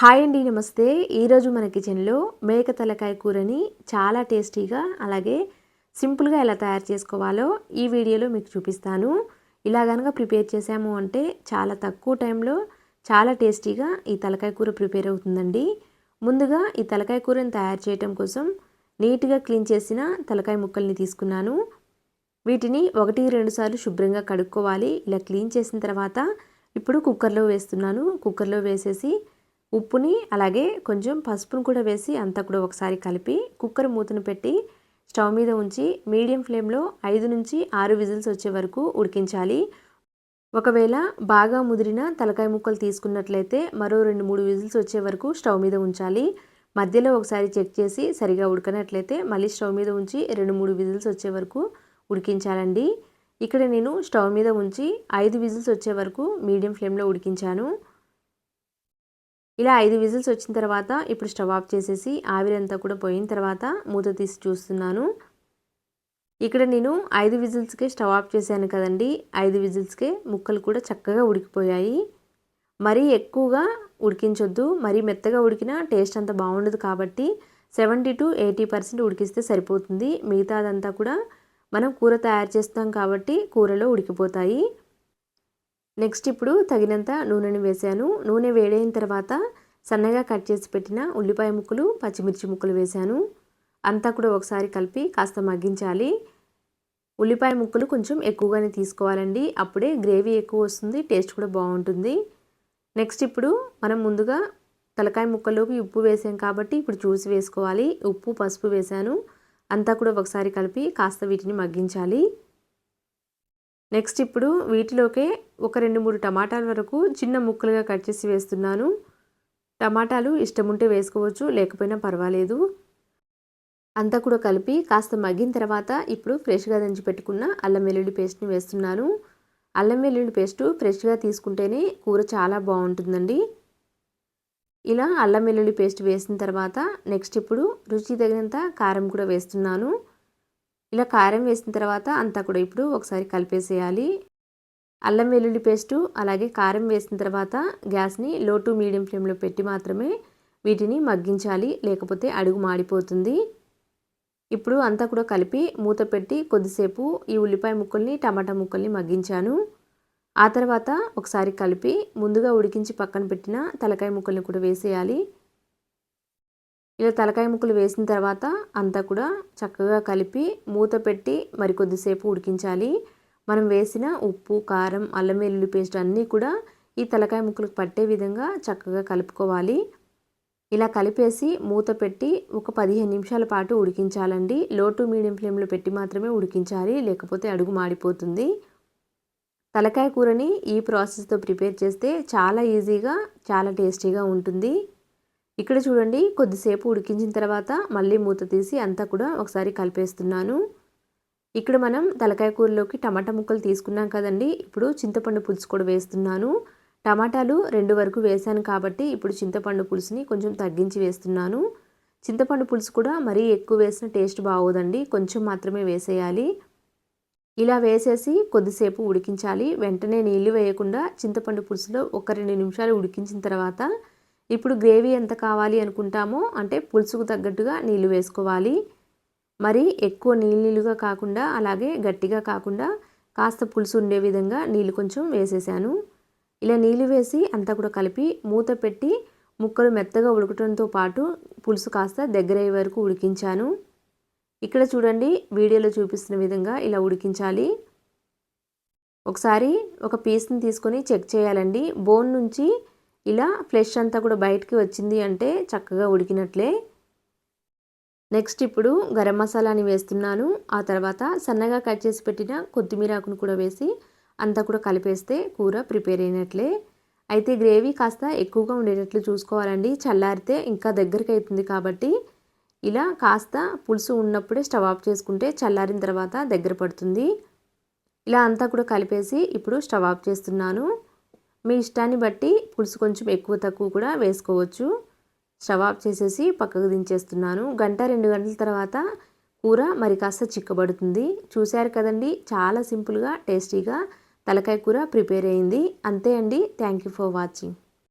Hi అండి నమస్తే. ఈరోజు మన కిచెన్లో మేక తలకాయ కూరని చాలా టేస్టీగా అలాగే సింపుల్గా ఎలా తయారు చేసుకోవాలో ఈ వీడియోలో మీకు చూపిస్తాను. ఇలా కనుక ప్రిపేర్ చేసాము అంటే చాలా తక్కువ టైంలో చాలా టేస్టీగా ఈ తలకాయ కూర ప్రిపేర్ అవుతుందండి. ముందుగా ఈ తలకాయ కూరని తయారు చేయటం కోసం నీట్గా క్లీన్ చేసిన తలకాయ ముక్కల్ని తీసుకున్నాను. వీటిని ఒకటి రెండు సార్లు శుభ్రంగా కడుక్కోవాలి. ఇలా క్లీన్ చేసిన తర్వాత ఇప్పుడు కుక్కర్లో వేస్తున్నాను. కుక్కర్లో వేసేసి ఉప్పుని అలాగే కొంచెం పసుపును కూడా వేసి అంతా కూడా ఒకసారి కలిపి కుక్కర్ మూతను పెట్టి స్టవ్ మీద ఉంచి మీడియం ఫ్లేమ్లో ఐదు నుంచి ఆరు విజిల్స్ వచ్చే వరకు ఉడికించాలి. ఒకవేళ బాగా ముదిరిన తలకాయ ముక్కలు తీసుకున్నట్లయితే మరో రెండు మూడు విజిల్స్ వచ్చే వరకు స్టవ్ మీద ఉంచాలి. మధ్యలో ఒకసారి చెక్ చేసి సరిగా ఉడకనట్లయితే మళ్ళీ స్టవ్ మీద ఉంచి రెండు మూడు విజిల్స్ వచ్చే వరకు ఉడికించాలండి. ఇక్కడ నేను స్టవ్ మీద ఉంచి ఐదు విజిల్స్ వచ్చే వరకు మీడియం ఫ్లేమ్లో ఉడికించాను. ఇలా ఐదు విజిల్స్ వచ్చిన తర్వాత ఇప్పుడు స్టవ్ ఆఫ్ చేసేసి ఆవిరంతా కూడా పోయిన తర్వాత మూత తీసి చూస్తున్నాను. ఇక్కడ నేను ఐదు విజిల్స్కే స్టవ్ ఆఫ్ చేశాను కదండి. ఐదు విజిల్స్కే ముక్కలు కూడా చక్కగా ఉడికిపోయాయి. మరీ ఎక్కువగా ఉడికించొద్దు. మరీ మెత్తగా ఉడికినా టేస్ట్ అంత బాగుండదు కాబట్టి సెవెంటీ టు ఎయిటీ పర్సెంట్ ఉడికిస్తే సరిపోతుంది. మిగతాదంతా కూడా మనం కూర తయారు చేస్తాం కాబట్టి కూరలో ఉడికిపోతాయి. నెక్స్ట్ ఇప్పుడు తగినంత నూనెని వేసాను నూనె వేడైన తర్వాత సన్నగా కట్ చేసి పెట్టిన ఉల్లిపాయ ముక్కలు పచ్చిమిర్చి ముక్కలు వేశాను. అంతా కూడా ఒకసారి కలిపి కాస్త మగ్గించాలి. ఉల్లిపాయ ముక్కలు కొంచెం ఎక్కువగానే తీసుకోవాలండి. అప్పుడే గ్రేవీ ఎక్కువ వస్తుంది టేస్ట్ కూడా బాగుంటుంది. నెక్స్ట్ ఇప్పుడు మనం ముందుగా తలకాయ ముక్కల్లోకి ఉప్పు వేసాం కాబట్టి ఇప్పుడు చూసి వేసుకోవాలి. ఉప్పు పసుపు వేశాను. అంతా కూడా ఒకసారి కలిపి కాస్త వీటిని మగ్గించాలి. నెక్స్ట్ ఇప్పుడు వీటిలోకే ఒక రెండు మూడు టమాటాల వరకు చిన్న ముక్కలుగా కట్ చేసి వేస్తున్నాను. టమాటాలు ఇష్టం ఉంటే వేసుకోవచ్చు లేకపోయినా పర్వాలేదు. అంతా కూడా కలిపి కాస్త మగ్గిన తర్వాత ఇప్పుడు ఫ్రెష్గా దంచి పెట్టుకున్న అల్లం వెల్లుల్లి పేస్ట్ని వేస్తున్నాను. అల్లం వెల్లుల్లి పేస్ట్ ఫ్రెష్గా తీసుకుంటేనే కూర చాలా బాగుంటుందండి. ఇలా అల్లం వెల్లుల్లి పేస్ట్ వేసిన తర్వాత నెక్స్ట్ ఇప్పుడు రుచి తగినంత కారం కూడా వేస్తున్నాను. ఇలా కారం వేసిన తర్వాత అంతా కూడా ఇప్పుడు ఒకసారి కలిపేసేయాలి. అల్లం వెల్లుల్లి పేస్టు అలాగే కారం వేసిన తర్వాత గ్యాస్ని లో టు మీడియం ఫ్లేమ్లో పెట్టి మాత్రమే వీటిని మగ్గించాలి. లేకపోతే అడుగు మాడిపోతుంది. ఇప్పుడు అంతా కూడా కలిపి మూత పెట్టి కొద్దిసేపు ఈ ఉల్లిపాయ ముక్కల్ని టమాటా ముక్కల్ని మగ్గించాను. ఆ తర్వాత ఒకసారి కలిపి ముందుగా ఉడికించి పక్కన పెట్టిన తలకాయ ముక్కల్ని కూడా వేసేయాలి. ఇలా తలకాయ ముక్కలు వేసిన తర్వాత అంతా కూడా చక్కగా కలిపి మూత పెట్టి మరికొద్దిసేపు ఉడికించాలి. మనం వేసిన ఉప్పు కారం అల్లం వెల్లుల్లి పేస్ట్ అన్నీ కూడా ఈ తలకాయ ముక్కలకు పట్టే విధంగా చక్కగా కలుపుకోవాలి. ఇలా కలిపేసి మూత పెట్టి ఒక పదిహేను నిమిషాల పాటు ఉడికించాలండి. లో టు మీడియం ఫ్లేమ్లో పెట్టి మాత్రమే ఉడికించాలి లేకపోతే అడుగు మాడిపోతుంది. తలకాయ కూరని ఈ ప్రాసెస్తో ప్రిపేర్ చేస్తే చాలా ఈజీగా చాలా టేస్టీగా ఉంటుంది. ఇక్కడ చూడండి కొద్దిసేపు ఉడికించిన తర్వాత మళ్ళీ మూత తీసి అంతా కూడా ఒకసారి కలిపేస్తున్నాను. ఇక్కడ మనం తలకాయ కూరలోకి టమాటా ముక్కలు తీసుకున్నాం కదండి. ఇప్పుడు చింతపండు పులుసు కూడా వేస్తున్నాను. టమాటాలు రెండు వరకు వేసాను కాబట్టి ఇప్పుడు చింతపండు పులుసుని కొంచెం తగ్గించి వేస్తున్నాను. చింతపండు పులుసు కూడా మరీ ఎక్కువ వేసిన టేస్ట్ బాగోదండి. కొంచెం మాత్రమే వేసేయాలి. ఇలా వేసేసి కొద్దిసేపు ఉడికించాలి. వెంటనే నీళ్ళు వేయకుండా చింతపండు పులుసులో ఒక రెండు నిమిషాలు ఉడికించిన తర్వాత ఇప్పుడు గ్రేవీ ఎంత కావాలి అనుకుంటామో అంటే పులుసుకు తగ్గట్టుగా నీళ్ళు వేసుకోవాలి. మరి ఎక్కువ నీళ్ళు నీళ్ళుగా కాకుండా అలాగే గట్టిగా కాకుండా కాస్త పులుసు ఉండే విధంగా నీళ్ళు కొంచెం వేసేసాను. ఇలా నీళ్ళు వేసి అంతా కూడా కలిపి మూత పెట్టి ముక్కలు మెత్తగా ఉడకటంతో పాటు పులుసు కాస్త దగ్గరయ్యే వరకు ఉడికించాను. ఇక్కడ చూడండి వీడియోలో చూపిస్తున్న విధంగా ఇలా ఉడికించాలి. ఒకసారి ఒక పీస్ని తీసుకొని చెక్ చేయాలండి. బోన్ నుంచి ఇలా ఫ్లెష్ అంతా కూడా బయటికి వచ్చింది అంటే చక్కగా ఉడికినట్లే. నెక్స్ట్ ఇప్పుడు గరం మసాలాని వేస్తున్నాను. ఆ తర్వాత సన్నగా కట్ చేసి పెట్టిన కొత్తిమీర ఆకును కూడా వేసి అంతా కూడా కలిపేస్తే కూర ప్రిపేర్ అయినట్లే. అయితే గ్రేవీ కాస్త ఎక్కువగా ఉండేటట్లు చూసుకోవాలండి. చల్లారితే ఇంకా దగ్గరికి అవుతుంది కాబట్టి ఇలా కాస్త పులుసు ఉన్నప్పుడే స్టవ్ ఆఫ్ చేసుకుంటే చల్లారిన తర్వాత దగ్గర పడుతుంది. ఇలా అంతా కూడా కలిపేసి ఇప్పుడు స్టవ్ ఆఫ్ చేస్తున్నాను. మీ ఇష్టాన్ని బట్టి పులుసు కొంచెం ఎక్కువ తక్కువ కూడా వేసుకోవచ్చు. స్టవ్ ఆఫ్ చేసేసి పక్కకు దించేస్తున్నాను. గంట రెండు గంటల తర్వాత కూర మరి కాస్త చిక్కబడుతుంది. చూశారు కదండి చాలా సింపుల్గా టేస్టీగా తలకాయ కూర ప్రిపేర్ అయింది. అంతే అండి. Thank you for watching.